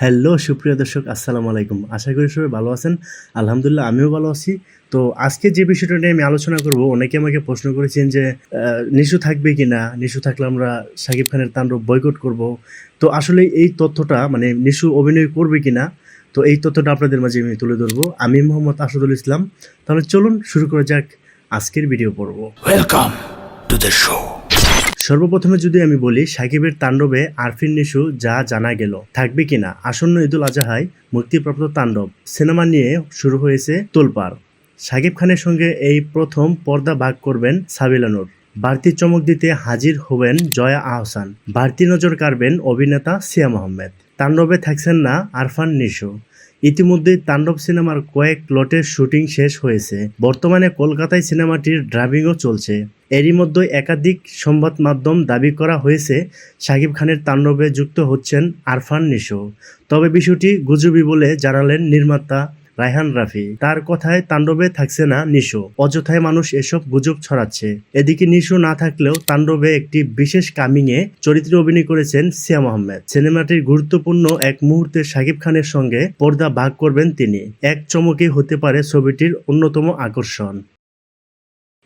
Hello, সুপ্রিয় দর্শক, আসসালামু আলাইকুম। আশা করি সবাই ভালো আছেন। আলহামদুলিল্লাহ, আমিও ভালো আছি। তো আজকে যে বিষয়টা নিয়ে আমি আলোচনা করব, অনেকে আমাকে প্রশ্ন করেছেন যে নিশু থাকবে কি না? নিশু থাকলে আমরা শাকিব খানের তাণ্ডব বয়কট করব। তো আসলে এই তথ্যটা মানে নিশু অভিনয় করবে কি না? তো এই তথ্যটা আপনাদের মাঝে আমি তুলে ধরবো। আমি মোহাম্মদ আসাদুল ইসলাম। তাহলে চলুন শুরু করা যাক। আজকের ভিডিও পর্ব। Welcome to the show. সর্বপ্রথমে যদি আমি বলি, সাকিবের তাণ্ডবে আরফিন নিশু যা জানা গেল, থাকবে কিনা আসন্ন ঈদুল আজহায় মুক্তিপ্রাপ্ত তাণ্ডব সিনেমা নিয়ে শুরু হয়েছে তোলপাড়। সাকিব খানের সঙ্গে এই প্রথম পর্দা ভাগ করবেন সাবিলানুর বাড়তি চমক দিতে হাজির হবেন জয়া আহসান। বাড়তি নজর কাড়বেন অভিনেতা সিয়াম আহমেদ তাণ্ডবে থাকছেন না আরফান নিশু। ইতিমধ্যেই তাণ্ডব সিনেমার কয়েক লটের শুটিং শেষ হয়েছে। বর্তমানে কলকাতায় সিনেমাটির ড্রাইভিংও চলছে। এরই মধ্যে একাধিক সংবাদ মাধ্যম দাবি করা হয়েছে, সাকিব খানের তাণ্ডবে যুক্ত হচ্ছেন আরফান নিশো। তবে বিষয়টি গুজবি বলে জানালেন নির্মাতা রায়হান রাফি, তার কথায় তাণ্ডবে থাকছে না নিশো। অযথায় মানুষ এসব গুজব ছড়াচ্ছে। এদিকে নিশো না থাকলেও তাণ্ডবে একটি বিশেষ কামিং এ চরিত্রে অভিনয় করেছেন সিয়াম আহমেদ সিনেমাটির গুরুত্বপূর্ণ এক মুহূর্তে শাকিব খানের সঙ্গে পর্দা ভাগ করবেন তিনি। এক চমকে হতে পারে ছবিটির অন্যতম আকর্ষণ।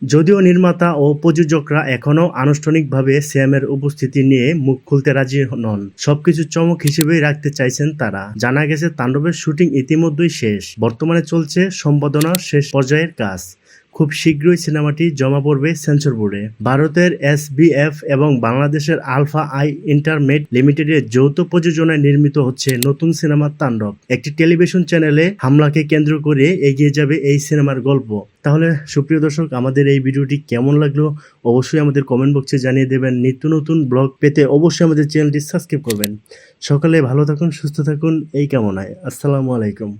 যদিও নির্মাতা ও প্রযোজকরা এখনও আনুষ্ঠানিকভাবে শ্যামের উপস্থিতি নিয়ে মুখ খুলতে রাজি নন। সবকিছু চমক হিসেবেই রাখতে চাইছেন তারা। জানা গেছে, তাণ্ডবের শুটিং ইতিমধ্যেই শেষ। বর্তমানে চলছে সম্পাদনার শেষ পর্যায়ের কাজ। খুব শীঘ্রই সিনেমাটি জমা পড়বে সেন্সর বোর্ডে। ভারতের এসবিএফ এবং বাংলাদেশের আলফা আই ইন্টারমেড লিমিটেডের যৌথ প্রযোজনায় নির্মিত হচ্ছে নতুন সিনেমা তাণ্ডব। একটি টেলিভিশন চ্যানেলে হামলাকে কেন্দ্র করে এগিয়ে যাবে এই সিনেমার গল্প। তাহলে সুপ্রিয় দর্শক, আমাদের এই ভিডিওটি কেমন লাগল অবশ্যই আমাদের কমেন্ট বক্সে জানিয়ে দেবেন। নিত্য নতুন ব্লগ পেতে অবশ্যই আমাদের চ্যানেলটি সাবস্ক্রাইব করবেন। সকালে ভালো থাকুন, সুস্থ থাকুন, এই কামনায়। আসসালামু আলাইকুম।